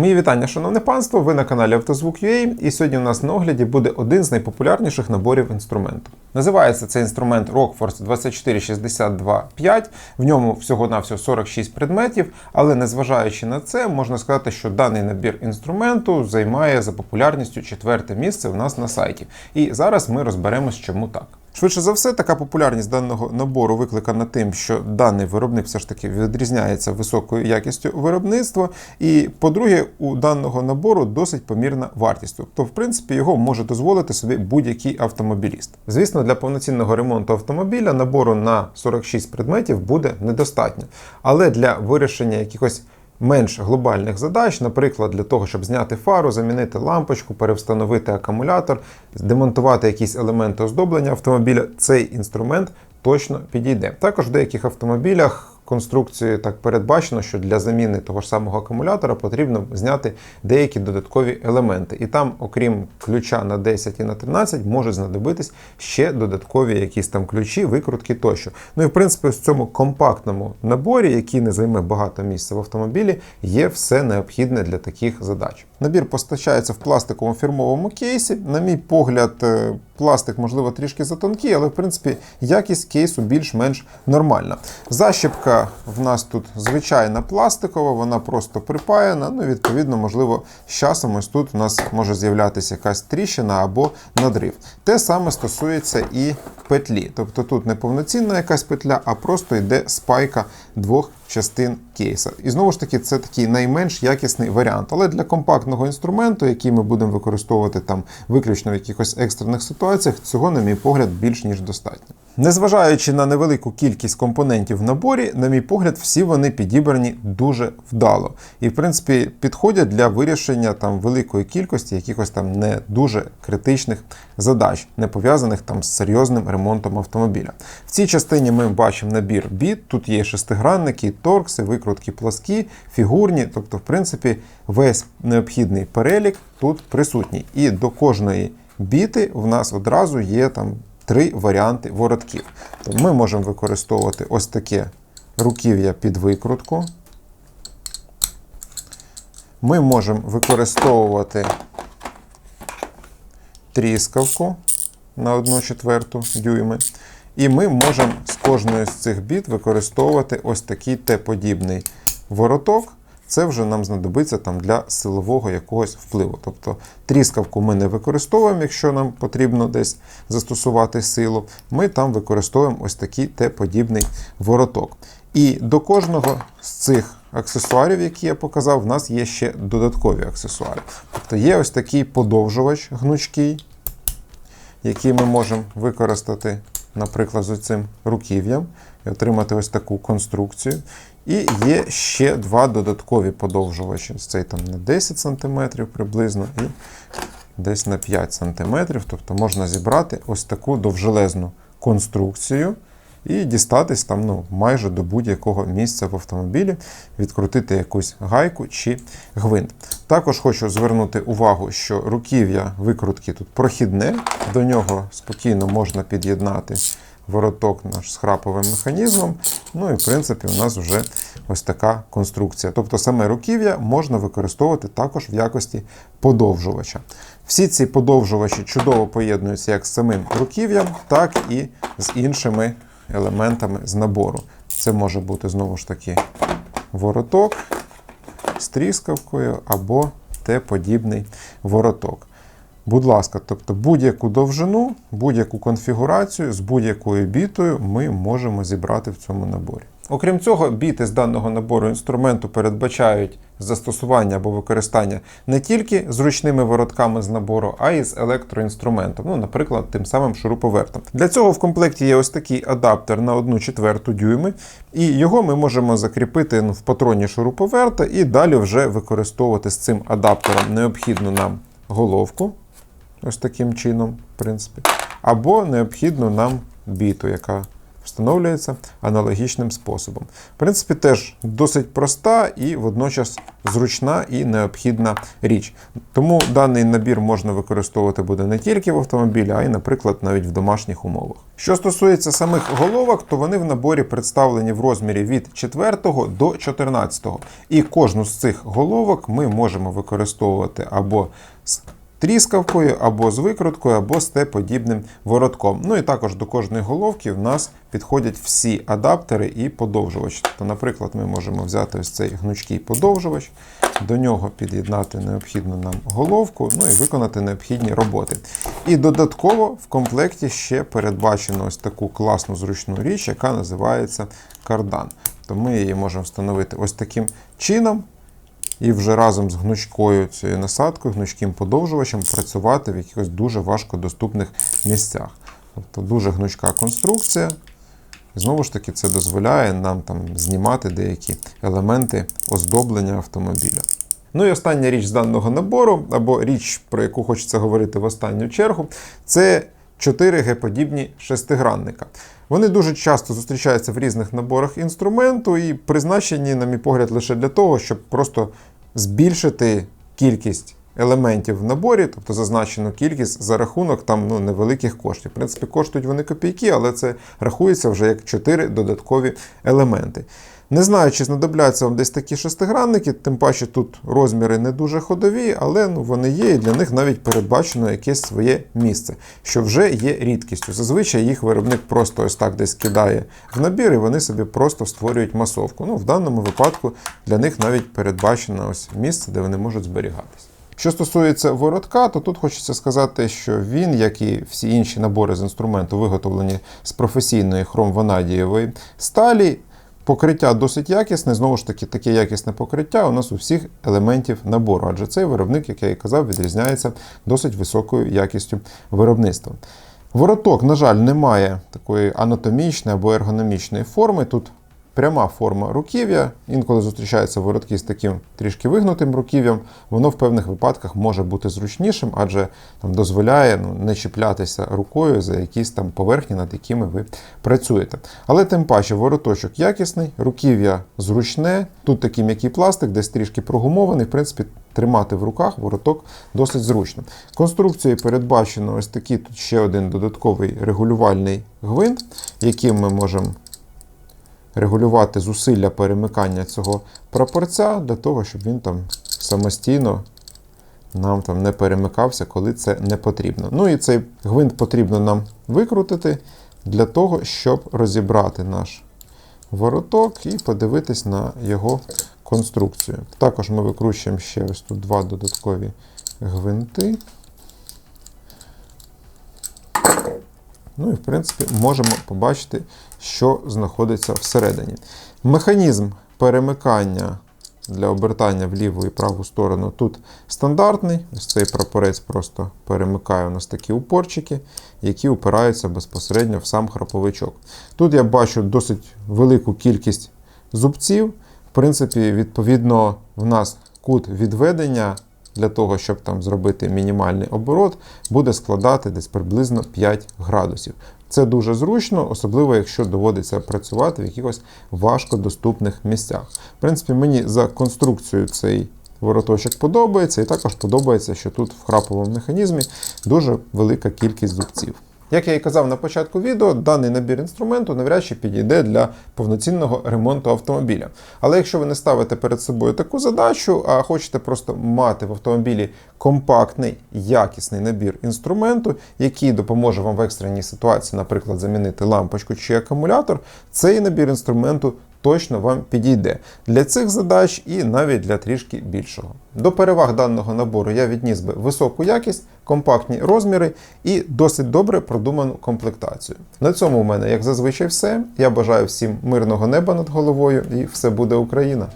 Мої вітання, шановне панство. Ви на каналі Автозвук.ua і сьогодні у нас на огляді буде один з найпопулярніших наборів інструменту. Називається цей інструмент Rockforce 24625. В ньому всього-навсього 46 предметів, але незважаючи на це, можна сказати, що даний набір інструменту займає за популярністю четверте місце у нас на сайті. І зараз ми розберемось, чому так. Швидше за все, така популярність даного набору викликана тим, що даний виробник все ж таки відрізняється високою якістю виробництва. І, по-друге, у даного набору досить помірна вартість. Тобто, в принципі, його може дозволити собі будь-який автомобіліст. Звісно, для повноцінного ремонту автомобіля набору на 46 предметів буде недостатньо. Але для вирішення якихось менш глобальних задач, наприклад, для того, щоб зняти фару, замінити лампочку, перевстановити акумулятор, демонтувати якісь елементи оздоблення автомобіля, цей інструмент точно підійде. Також в деяких автомобілях. Конструкцією так передбачено, що для заміни того ж самого акумулятора потрібно зняти деякі додаткові елементи. І там, окрім ключа на 10 і на 13, може знадобитись ще додаткові якісь там ключі, викрутки тощо. Ну і в принципі, в цьому компактному наборі, який не займе багато місця в автомобілі, є все необхідне для таких задач. Набір постачається в пластиковому фірмовому кейсі. На мій погляд, е, пластик, можливо, трішки затонкий, але в принципі якість кейсу більш-менш нормальна. Защіпка в нас тут звичайна пластикова, вона просто припаяна. Ну, відповідно, можливо, з часом ось тут у нас може з'являтися якась тріщина або надрив. Те саме стосується і петлі. Тобто тут не повноцінна якась петля, а просто йде спайка двох частин кейса. І знову ж таки, це такий найменш якісний варіант. Але для компактного інструменту, який ми будемо використовувати там виключно в якихось екстрених ситуаціях, цього, на мій погляд, більш ніж достатньо. Незважаючи на невелику кількість компонентів в наборі, на мій погляд, всі вони підібрані дуже вдало. І, в принципі, підходять для вирішення там великої кількості якихось там не дуже критичних задач, не пов'язаних там з серйозним ремонтом автомобіля. В цій частині ми бачимо набір біт. Тут є шестигранники, торкси, викрутки пласкі, фігурні, тобто, в принципі, весь необхідний перелік тут присутній. І до кожної біти в нас одразу є там три варіанти воротків. То ми можемо використовувати ось таке руків'я під викрутку. Ми можемо використовувати тріскавку на 1 четверту дюйми. І ми можемо з кожної з цих біт використовувати ось такий Т-подібний вороток. Це вже нам знадобиться там для силового якогось впливу. Тобто тріскавку ми не використовуємо, якщо нам потрібно десь застосувати силу. Ми там використовуємо ось такий Т-подібний вороток. І до кожного з цих аксесуарів, які я показав, в нас є ще додаткові аксесуари. Тобто є ось такий подовжувач гнучкий, який ми можемо використати, наприклад, з цим руків'ям і отримати ось таку конструкцію. І є ще два додаткові подовжувачі. Цей там на 10 см приблизно і десь на 5 см. Тобто можна зібрати ось таку довжелезну конструкцію і дістатись там ну, майже до будь-якого місця в автомобілі, відкрутити якусь гайку чи гвинт. Також хочу звернути увагу, що руків'я викрутки тут прохідне, до нього спокійно можна під'єднати вороток наш з храповим механізмом. Ну і в принципі у нас вже ось така конструкція. Тобто саме руків'я можна використовувати також в якості подовжувача. Всі ці подовжувачі чудово поєднуються як з самим руків'ям, так і з іншими елементами з набору. Це може бути знову ж таки вороток з тріскавкою або Т-подібний вороток. Будь ласка, тобто будь-яку довжину, будь-яку конфігурацію з будь-якою бітою ми можемо зібрати в цьому наборі. Окрім цього, біти з даного набору інструменту передбачають застосування або використання не тільки з ручними воротками з набору, а й з електроінструментом, ну, наприклад, тим самим шуруповертом. Для цього в комплекті є ось такий адаптер на 1 четверту дюйми, і його ми можемо закріпити в патроні шуруповерта і далі вже використовувати з цим адаптером необхідну нам головку. Ось таким чином, в принципі. Або необхідну нам біту, яка встановлюється аналогічним способом. В принципі, теж досить проста і водночас зручна і необхідна річ. Тому даний набір можна використовувати буде не тільки в автомобілі, а й, наприклад, навіть в домашніх умовах. Що стосується самих головок, то вони в наборі представлені в розмірі від 4 до 14. І кожну з цих головок ми можемо використовувати або з тріскавкою, або з викруткою, або з Т-подібним воротком. Ну і також до кожної головки в нас підходять всі адаптери і подовжувач. Тобто, наприклад, ми можемо взяти ось цей гнучкий подовжувач, до нього під'єднати необхідну нам головку, ну і виконати необхідні роботи. І додатково в комплекті ще передбачено ось таку класну зручну річ, яка називається кардан. То ми її можемо встановити ось таким чином. І вже разом з гнучкою цією насадкою, гнучким подовжувачем працювати в якихось дуже важкодоступних місцях. Тобто дуже гнучка конструкція. Знову ж таки, це дозволяє нам там знімати деякі елементи оздоблення автомобіля. Ну і остання річ з даного набору, або річ, про яку хочеться говорити в останню чергу, це 4 Г-подібні шестигранника. Вони дуже часто зустрічаються в різних наборах інструменту і призначені, на мій погляд, лише для того, щоб просто збільшити кількість елементів в наборі, тобто зазначену кількість за рахунок там ну, невеликих коштів. В принципі, коштують вони копійки, але це рахується вже як 4 додаткові елементи. Не знаю, чи знадобляться вам десь такі шестигранники, тим паче тут розміри не дуже ходові, але ну, вони є, і для них навіть передбачено якесь своє місце, що вже є рідкістю. Зазвичай їх виробник просто ось так десь кидає в набір, і вони собі просто створюють масовку. Ну, В даному випадку для них навіть передбачено ось місце, де вони можуть зберігатися. Що стосується воротка, то тут хочеться сказати, що він, як і всі інші набори з інструменту, виготовлені з професійної хромванадієвої сталі. Покриття досить якісне, знову ж таки, таке якісне покриття у нас у всіх елементів набору, адже цей виробник, як я і казав, відрізняється досить високою якістю виробництва. Вороток, на жаль, не має такої анатомічної або ергономічної форми. Тут пряма форма руків'я. Інколи зустрічаються воротки з таким трішки вигнутим руків'ям. Воно в певних випадках може бути зручнішим, адже там дозволяє ну, не чіплятися рукою за якісь там поверхні, над якими ви працюєте. Але тим паче вороточок якісний, руків'я зручне. Тут такий м'який пластик, десь трішки прогумований. В принципі, тримати в руках вороток досить зручно. Конструкцією передбачено ось такий тут ще один додатковий регулювальний гвинт, яким ми можемо регулювати зусилля перемикання цього прапорця для того, щоб він там самостійно нам там не перемикався, коли це не потрібно. Ну і цей гвинт потрібно нам викрутити для того, щоб розібрати наш вороток і подивитись на його конструкцію. Також ми викручуємо ще ось тут два додаткові гвинти. Ну і в принципі можемо побачити, що знаходиться всередині. Механізм перемикання для обертання в ліву і праву сторону тут стандартний. Ось цей прапорець просто перемикає у нас такі упорчики, які упираються безпосередньо в сам храповичок. Тут я бачу досить велику кількість зубців. В принципі, відповідно, в нас кут відведення для того, щоб там зробити мінімальний оборот, буде складати десь приблизно 5 градусів. Це дуже зручно, особливо якщо доводиться працювати в якихось важкодоступних місцях. В принципі, мені за конструкцією цей вороточок подобається, і також подобається, що тут в храповому механізмі дуже велика кількість зубців. Як я і казав на початку відео, даний набір інструменту навряд чи підійде для повноцінного ремонту автомобіля. Але якщо ви не ставите перед собою таку задачу, а хочете просто мати в автомобілі компактний, якісний набір інструменту, який допоможе вам в екстреній ситуації, наприклад, замінити лампочку чи акумулятор, цей набір інструменту точно вам підійде для цих задач і навіть для трішки більшого. До переваг даного набору я відніс би високу якість, компактні розміри і досить добре продуману комплектацію. На цьому у мене, як зазвичай, все. Я бажаю всім мирного неба над головою і все буде Україна!